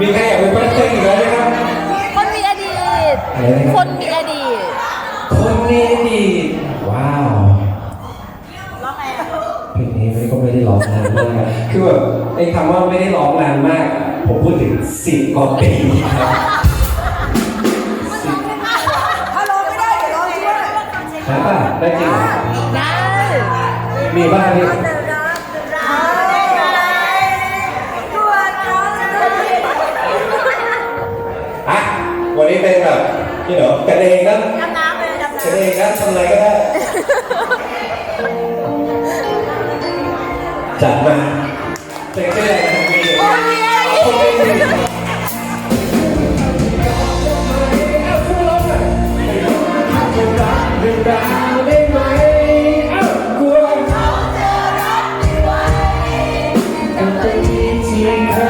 มีใครอยากเป็นเพื่อนเต้นอีกแล้วไหมครับ คนมีอดีตอะไรนะคนมีอดีต คนนี้ดีว้าวร้องไงอะเพลงนี้ไม่ก็ไม่ได้ร้องนานมาก คือแบบไอ้คำว่าไม่ได้ร้องนานมาก ผมพูดถึงสิบกว่าปีครับถ้าร้องไม่ได้เดี๋ยวร้องช่วยฮะป่ะได้จริงเหรอได้ มีบ้างนี่ นี้เป็นแบบพี่หนอกันเองนะดำน้เกันเองนะทำอะไรก็ได้จัดมาเซ็กซี่อะไรทันทีำดีอะอกรักไว้แต่ไมีที่ใคร